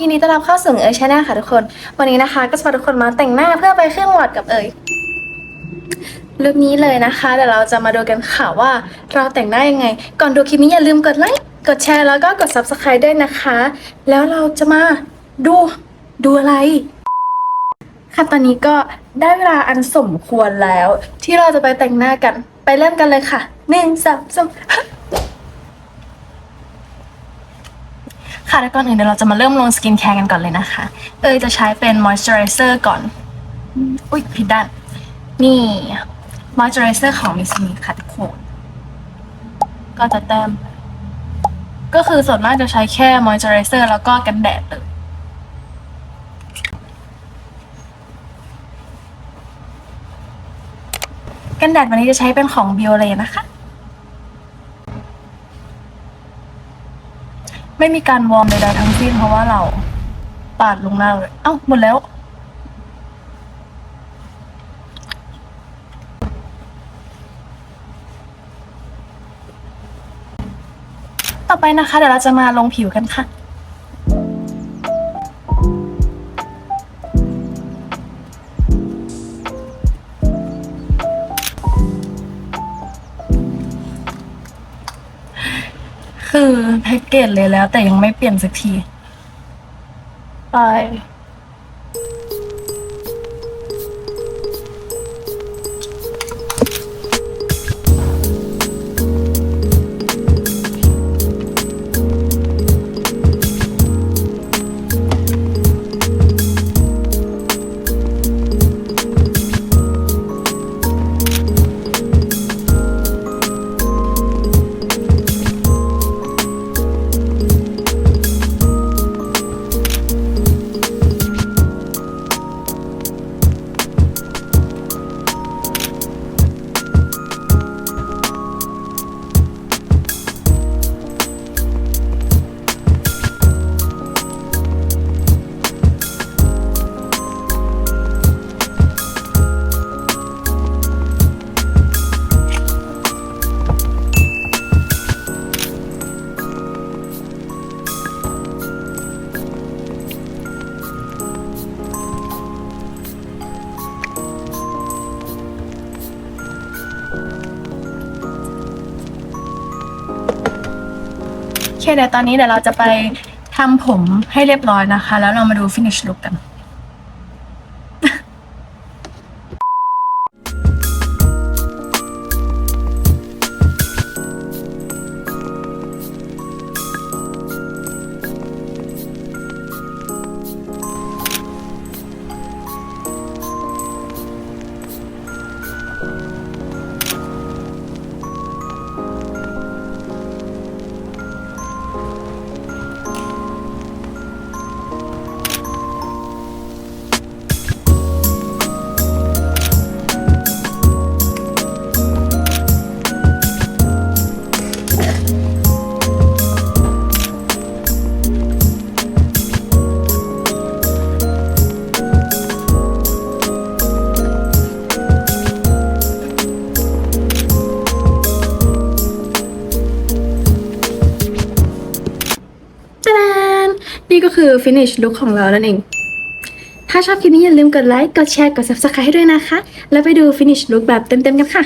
ยินดีต้อนรับเข้าสู่เอ๋ยชาแนลค่ะทุกคน วันนี้นะคะ ก็จะพาทุกคนมาแต่งหน้าเพื่อไปขึ้นวอร์ดกับเอ๋ยลุคนี้เลยนะคะเดี๋ยวเราจะมาดูกันค่ะว่าเราแต่งหน้ายังไง ก่อนดูคลิปนี้อย่าลืมกดไลค์กดแชร์แล้วก็กด subscribe ด้วยนะคะ แล้วเราจะมาดูดูอะไรค่ะตอนนี้ก็ได้เวลาอันสมควรแล้ว ที่เราจะไปแต่งหน้ากันไปเริ่มกันเลยค่ะหนึ่งสองสาม ค่ะแล้วก่อนอื่นเดี๋ยวเราจะมาเริ่มลงสกินแคร์กันก่อนเลยนะคะ เอยจะใช้เป็นมอยส์เจอไรเซอร์ก่อน อุ้ยผิดด้าน นี่มอยส์เจอไรเซอร์ของมิสมีค่ะทุกคนก็จะแต้ม ก็คือส่วนมากจะใช้แค่มอยส์เจอไรเซอร์แล้วก็กันแดดเลยกันแดดวันนี้จะใช้เป็นของ b i o l e นะคะ ไม่มีการวอร์มใดๆทั้งสิ้นเพราะว่าเราปาดลงหน้าเลย เอ้าหมดแล้ว ต่อไปนะคะ เดี๋ยวเราจะมาลงผิวกันค่ะ คือแพ็กเกจเลยแล้ว แต่ยังไม่เปลี่ยนสักที ไป เคเดี๋ยวตอนนี้เดี๋ยวเราจะไปทำผมให้เรียบร้อยนะคะ แล้วเรามาดู finish look กัน นี่ก็คือ finish look ของเรานั่นเอง ถ้าชอบคลิปนี้อย่าลืมกดไลค์ กดแชร์ กด subscribe ให้ด้วยนะคะ แล้วไปดู finish look แบบเต็มๆกันค่ะ